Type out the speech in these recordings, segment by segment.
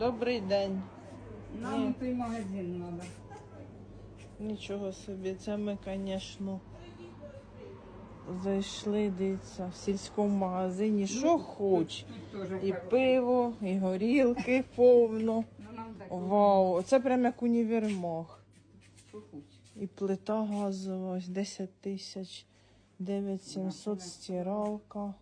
Добрий день. Нам у той магазин надо. Нічого собі, це ми, звісно, зайшли, дивіться, в сільському магазині, що хоч. Тут теж І пиво, і горілки повно. Ну, нам так Вау, це прям як універмаг. що хоч. І плита газова, ось 10 тисяч, 9700 стиралка.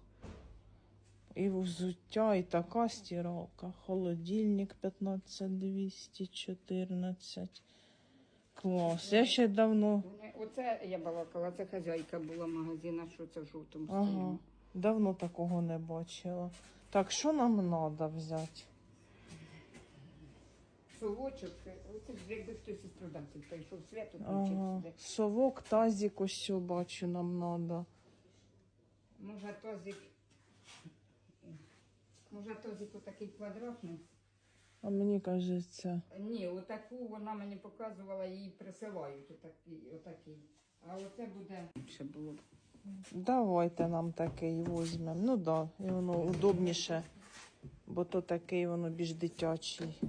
І взуття, і така стиралка. Холодильник 15214. Клас. Я ще давно, Оце я балакала, це хазяйка була магазина, що це в жовтому ага, давно такого не бачила. Так, що нам треба взяти? Совочок, оце ж якби хтось із продавців прийшов свят, Ага. Совок, тазик, ось що бачу, нам треба. Може тозик, може тозик отакий квадратний? А мені кажеться. Ні, отаку вона мені показувала, її присилають отакий, отакий. А оце буде. Ще було. Давайте нам такий візьмемо. Ну да, і воно удобніше, бо то такий воно більш дитячий.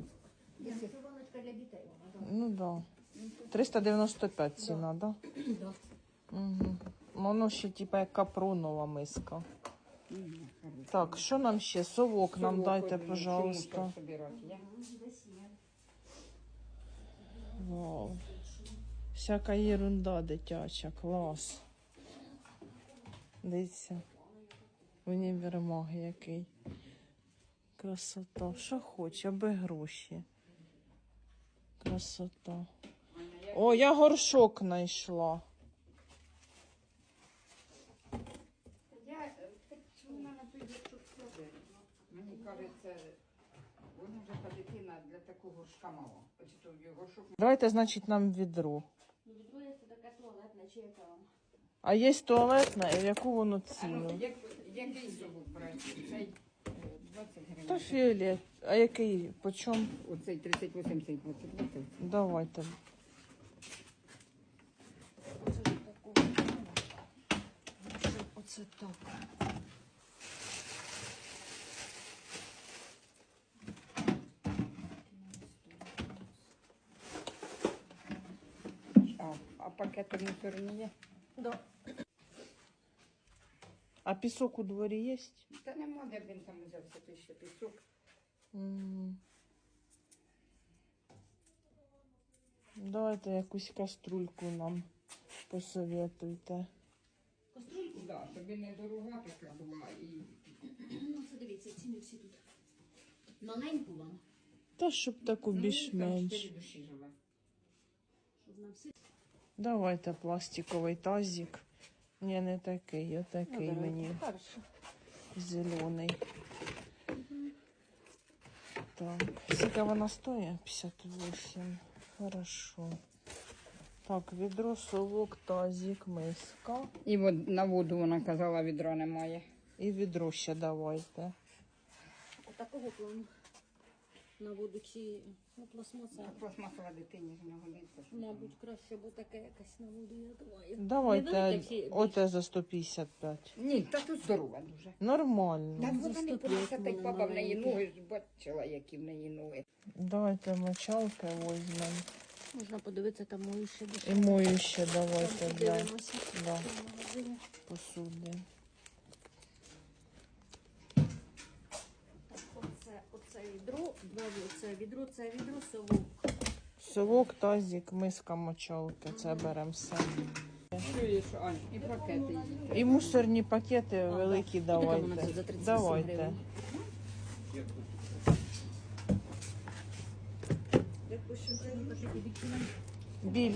Для дітей вона, Ну да. 395 ціна, да? да. Угу. Воно ще типа як капронова миска. Хорошо. Так, що нам ще? Совок нам Совок дайте, один, пожалуйста. чому так собирати, я? Вау. Всяка ерунда дитяча, клас. Дивіться. Універмаг який. Красота. Що хоче, аби гроші. Красота. О, я горшок знайшла. Я е, так що вона на той дівчат складе. Мені кажеться, вона вже та дитина для такого шкамала. Ось то його шок. Давайте, значить, нам відро. Ну, відро є це таке туалетне, чи яка вам? А є туалетна, і в яку воно А ну, як, який зубок брати? Цей е, 20 гривень. Та фіолет. А який? По? Оцей 38, цей 28. Давайте. Оце ж такого. Оце так. А, пакет у стороні є? Да. А пісок у дворі є? Та нема, де б він там взявся, той ще пісок. М. Давайте якусь каструльку нам посоветуйте. Каструльку? Да, тобі не дорога така була і Ну, це дивіться, ціни всі тут. Маленьку вам, Та щоб таку Ну, більш-менш. там чотири душі живе. щоб на всі. Давайте пластиковий тазик. Ні, не такий, отакий мені Хорошо. зелений. Так, скільки вона стоїть? 58. Хорошо. Так, відро, совок, тазик, миска. І на воду вона казала, відра немає. І відро ще давайте. Отакого плану. На воду чи ну, пластмаса. Пластмасова дитині ж годиться. що Мабуть, краще, бо таке якась на воду я думаю. Давайте оте за 155. Ні, та тут здорова дуже. Нормально. Так вона не 105 просто та й баба в неї маленька. ноги ж бачила, які в неї ноги. Давайте мочалки візьмемо. Можна подивитися, там мої ще І дешеві. мою ще давайте для подивимося. да, В магазині. посуди. Так, оце, оце відро, далі оце відро, це відро совок. Совок, тазик, миска, мочалки. Це беремо все. Чуєш, Ань, і пакети. І мусорні пакети великі давайте. тут за 38 Давайте. гривень? Пишу, це не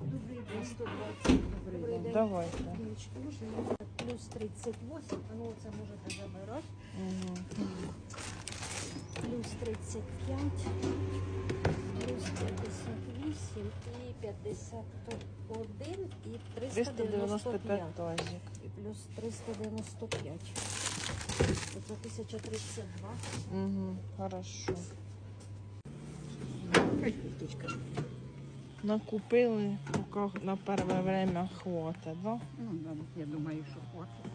Добрий день, 120. Добрий день. Давайте. Плюс 38, а ну це можете забирати. Угу. Плюс 35, плюс 58 і 51 і 395 395. тазик. І плюс 395. Це 1032. Угу. Хорошо. Кусточка. Накупили, поки на перше время хватить, да? Ну, да, я думаю, що хватить.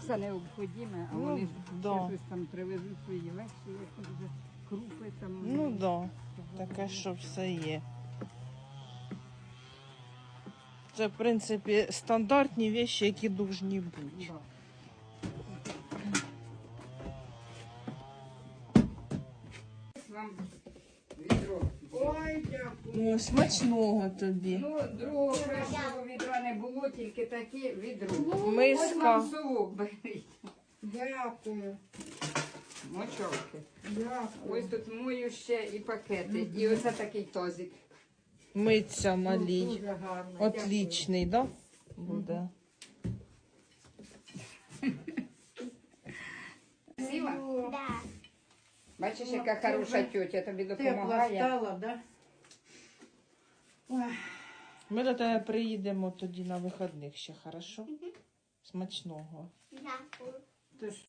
все необхідне, а Ну, вони ж да. щось там привезуть свої які вже крупи там. Ну да, таке, що все є. Це, в принципі, стандартні речі, які повинні бути. Да. Вам відро. Ой, дякую. Ну, смачного тобі. Ну, другого кращого відра не було, тільки таке відро. Ось Миска. вам совок беріть. Дякую. Мочовки. Дякую. Ось тут мою ще і пакети. І оце такий тазик. Миться налій. Дуже гарно. Отлічний, да? Буде. Красиво? Да. Бачиш, яка хороша тьотя тобі Тепла допомагає. стала, да? Ой, Ми до тебе приїдемо тоді на вихідних ще, хорошо? Смачного. Дякую. ти ж